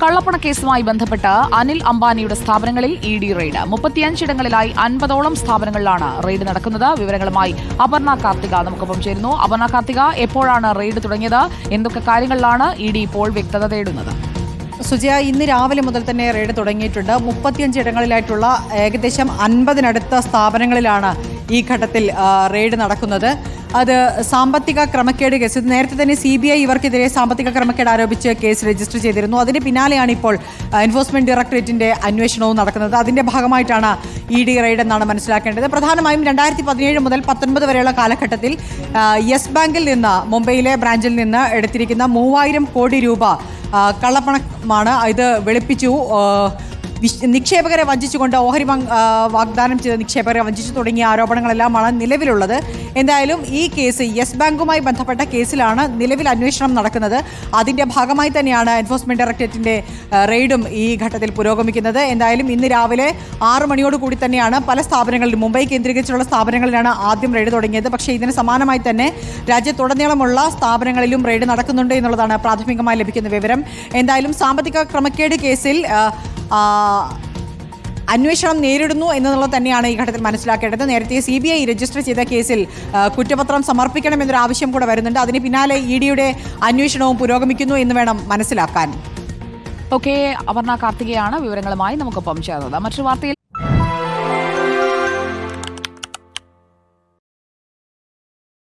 കള്ളപ്പണ കേസുമായി ബന്ധപ്പെട്ട് അനിൽ അംബാനിയുടെ സ്ഥാപനങ്ങളിൽ ഇ ഡി റെയ്ഡ്. മുപ്പത്തിയഞ്ചിടങ്ങളിലായി അൻപതോളം സ്ഥാപനങ്ങളിലാണ് റെയ്ഡ് നടക്കുന്നത്. വിവരങ്ങളുമായി അപർണ കാർത്തിക നമുക്കൊപ്പം ചേരുന്നു. അപർണ കാർത്തിക എപ്പോഴാണ് റെയ്ഡ് തുടങ്ങിയത്? എന്തൊക്കെ കാര്യങ്ങളിലാണ് ഇ ഡി ഇപ്പോൾ വ്യക്തത തേടുന്നത്? സുജയ ഇന്ന് രാവിലെ മുതൽ തന്നെ റെയ്ഡ് തുടങ്ങിയിട്ടുണ്ട്. മുപ്പത്തിയഞ്ച് ഇടങ്ങളിലായിട്ടുള്ള ഏകദേശം അൻപതിനടുത്ത സ്ഥാപനങ്ങളിലാണ് ഈ ഘട്ടത്തിൽ റെയ്ഡ് നടക്കുന്നത്. അത് സാമ്പത്തിക ക്രമക്കേട് കേസ്. നേരത്തെ തന്നെ സി ബി ഐ ഇവർക്കെതിരെ സാമ്പത്തിക ക്രമക്കേട് ആരോപിച്ച് കേസ് രജിസ്റ്റർ ചെയ്തിരുന്നു. അതിന് പിന്നാലെയാണ് ഇപ്പോൾ എൻഫോഴ്സ്മെന്റ് ഡയറക്ടറേറ്റിന്റെ അന്വേഷണവും നടക്കുന്നത്. അതിന്റെ ഭാഗമായിട്ടാണ് ഇ ഡി റെയ്ഡ് എന്നാണ് മനസ്സിലാക്കേണ്ടത്. പ്രധാനമായും രണ്ടായിരത്തി പതിനേഴ് മുതൽ പത്തൊൻപത് വരെയുള്ള കാലഘട്ടത്തിൽ യെസ് ബാങ്കിൽ നിന്ന് മുംബൈയിലെ ബ്രാഞ്ചിൽ നിന്ന് എടുത്തിരിക്കുന്ന മൂവായിരം കോടി രൂപ കള്ളപ്പണമാണ് ഇത് വെളുപ്പിച്ചു നിക്ഷേപകരെ വഞ്ചിച്ചുകൊണ്ട് ഓഹരി വാഗ്ദാനം ചെയ്ത നിക്ഷേപകരെ വഞ്ചിച്ചു തുടങ്ങിയ ആരോപണങ്ങളെല്ലാമാണ് നിലവിലുള്ളത്. എന്തായാലും ഈ കേസ് യെസ് ബാങ്കുമായി ബന്ധപ്പെട്ട കേസിലാണ് നിലവിൽ അന്വേഷണം നടക്കുന്നത്. അതിന്റെ ഭാഗമായി തന്നെയാണ് എൻഫോഴ്സ്മെന്റ് ഡയറക്ടറേറ്റിന്റെ റെയ്ഡും ഈ ഘട്ടത്തിൽ പുരോഗമിക്കുന്നത്. എന്തായാലും ഇന്ന് രാവിലെ ആറ് മണിയോട് കൂടി തന്നെയാണ് പല സ്ഥാപനങ്ങളിലും മുംബൈ കേന്ദ്രീകരിച്ചുള്ള സ്ഥാപനങ്ങളിലാണ് ആദ്യം റെയ്ഡ് തുടങ്ങിയത്. പക്ഷേ ഇതിന് സമാനമായി തന്നെ രാജ്യത്തുടനീളമുള്ള സ്ഥാപനങ്ങളിലും റെയ്ഡ് നടക്കുന്നുണ്ട് എന്നുള്ളതാണ് പ്രാഥമികമായി ലഭിക്കുന്ന വിവരം. എന്തായാലും സാമ്പത്തിക ക്രമക്കേട് കേസിൽ അന്വേഷണം നേരിടുന്നു എന്നുള്ളത് തന്നെയാണ് ഈ ഘട്ടത്തിൽ മനസ്സിലാക്കേണ്ടത്. നേരത്തെ സി ബി ഐ രജിസ്റ്റർ ചെയ്ത കേസിൽ കുറ്റപത്രം സമർപ്പിക്കണം എന്നൊരു ആവശ്യം കൂടെ വരുന്നുണ്ട്. അതിന് പിന്നാലെ ഇ ഡിയുടെ അന്വേഷണവും പുരോഗമിക്കുന്നു എന്ന് വേണം മനസ്സിലാക്കാൻ. ഓക്കെ അപർണ കാർത്തികയാണ് വിവരങ്ങളുമായി നമുക്കൊപ്പം ചേർന്നത്. മറ്റൊരു വാർത്തയിൽ